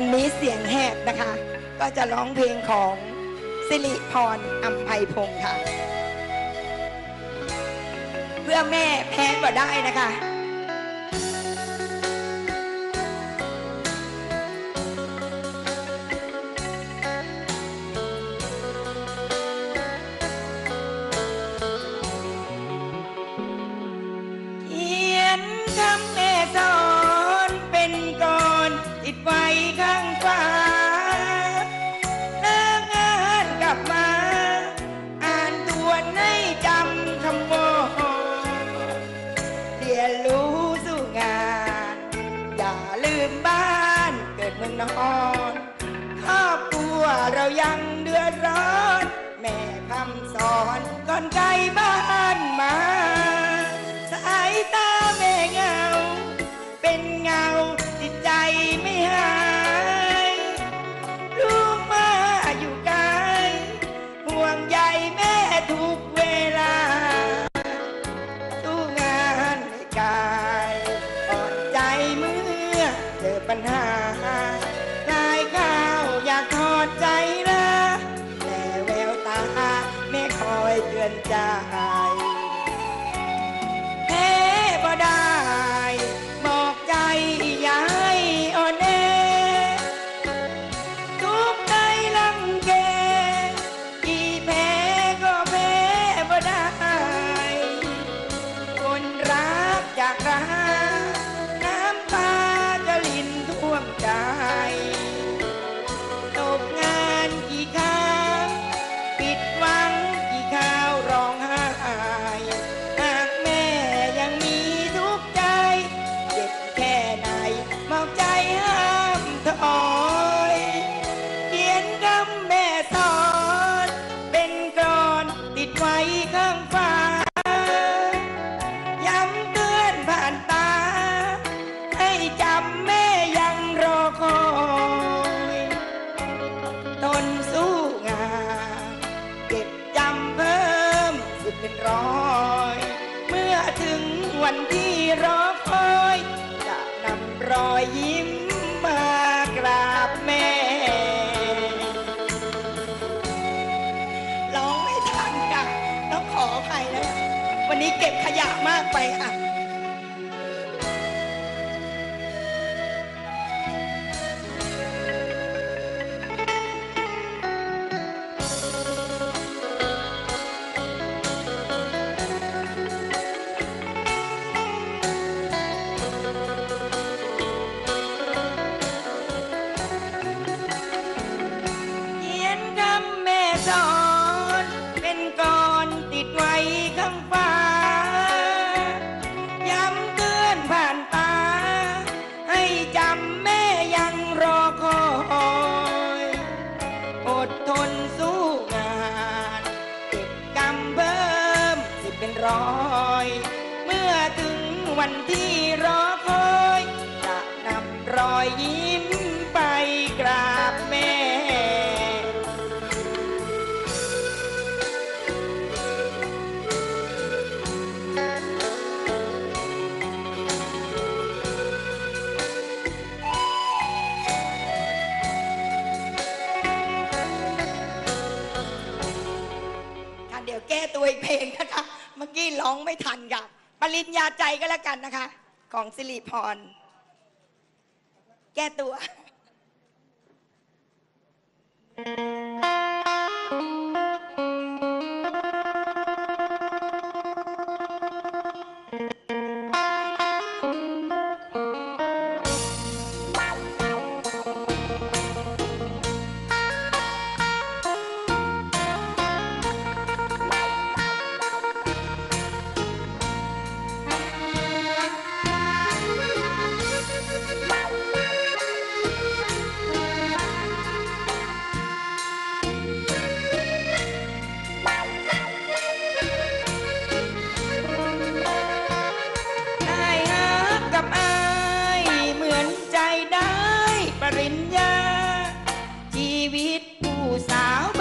วันนี้เสียงแหบนะคะ ก็จะร้องเพลงของสิริพรอัมภัยพงศ์ค่ะ เพื่อแม่แพ้ก็ได้นะคะ ลืมบ้านเกิดเมืองนอนครอบครัวเรายังเดือดร้อน แม่คำสอนก่อนไกลบ้านมา สายตาแม่เงา เป็นเงาจิตใจไม่หายลูกมาอยู่ไกลห่วงใยแม่ทุกเวลา อยยิ้มมากราบแม่ร้องไม่ทันค่ะต้องขออภัยนะวันนี้เก็บขยะมากไปค่ะ วันที่รอคอยจะนำรอยยิ้มไปกราบแม่ ค่ะเดี๋ยวแก้ตัวอีกเพลงนะคะ เมื่อกี้ร้องไม่ทัน ริญญาใจก็แล้วกันนะคะ ของสิริพร แก้ตัว ริญญา ชีวิตผู้สาว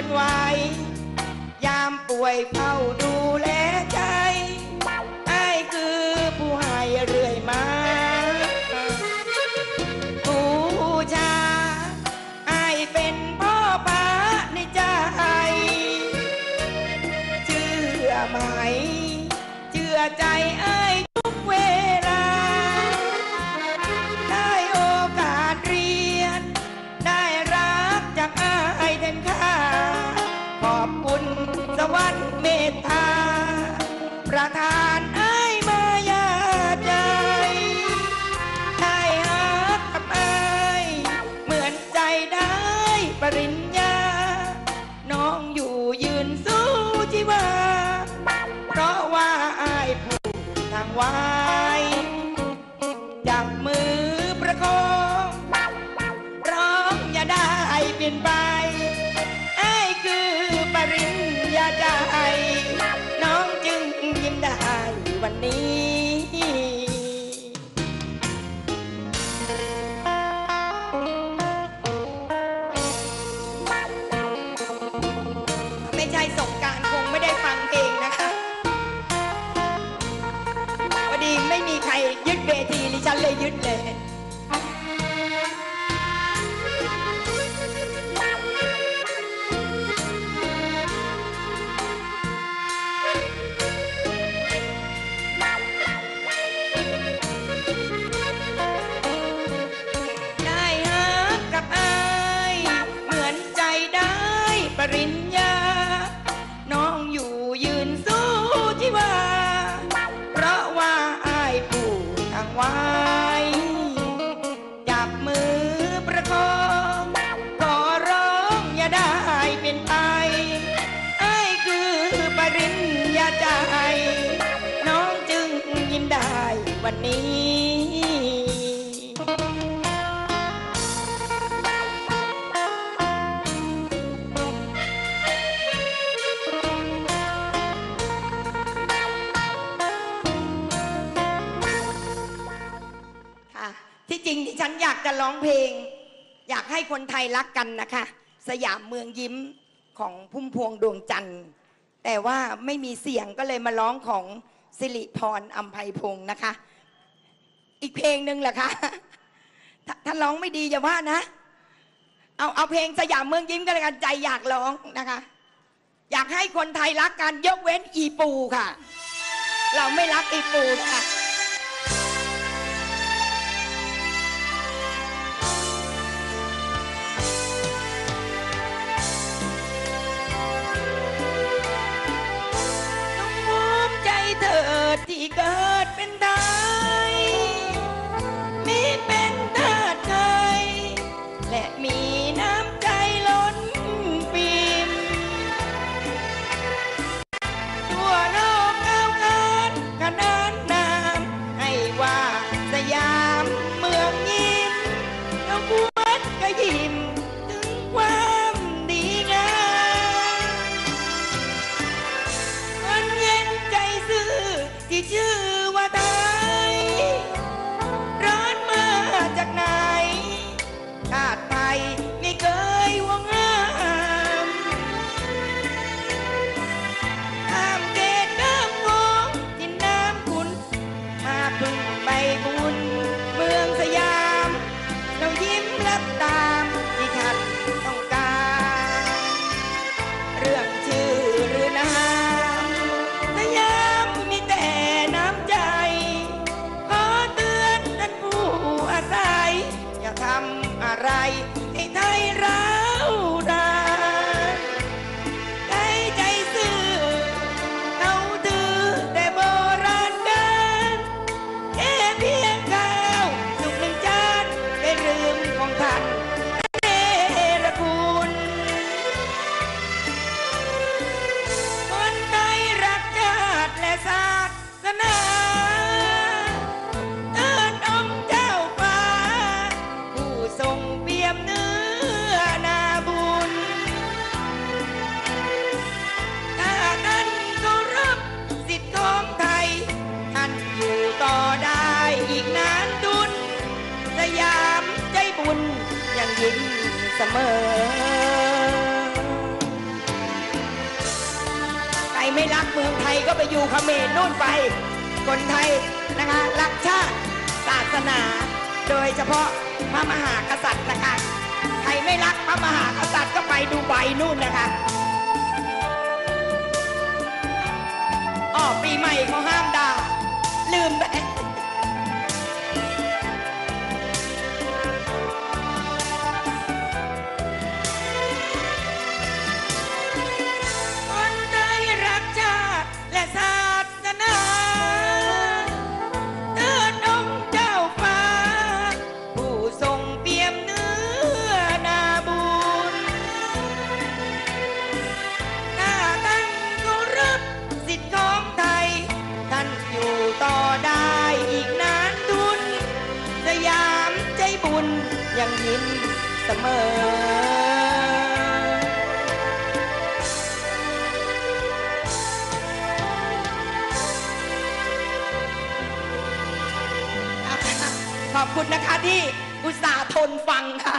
วดไหวยามป่วยเฝ้าดูแลใจ ริญญา น้องอยู่ยืนสู้ชีวา เพราะว่าอายผู้ทางวาากจะร้องเพลง อยากให้คนไทยรักกันนะคะ สยามเมืองยิ้มของพุ่มพวงดวงจันทร์ แต่ว่าไม่มีเสียงก็เลยมาร้องของสิริพรอัมภัยพงศ์นะคะ อีกเพลงหนึ่งเหรอคะถ้าร้องไม่ดีอย่าว่านะ เอาเอาเพลงสยามเมืองยิ้มก็แล้กันใจอยากร้องนะคะ อยากให้คนไทยรักกันยกเว้นอีปูค่ะ เราไม่รักอีปูค่ะ สมอ ใครไม่รักเมืองไทยก็ไปอยู่เขมรนู่นไป คนไทยนะคะรักชาติศาสนา โดยเฉพาะพระมหากษัตริย์นะคะ ใครไม่รักพระมหากษัตริย์ก็ไปดูใบนู่นนะคะอ๋อปีใหม่เขาห้ามด่าลืมไป ยังยิ้มเสมอขอบคุณนะคะที่อุตส่าห์ทนฟังค่ะ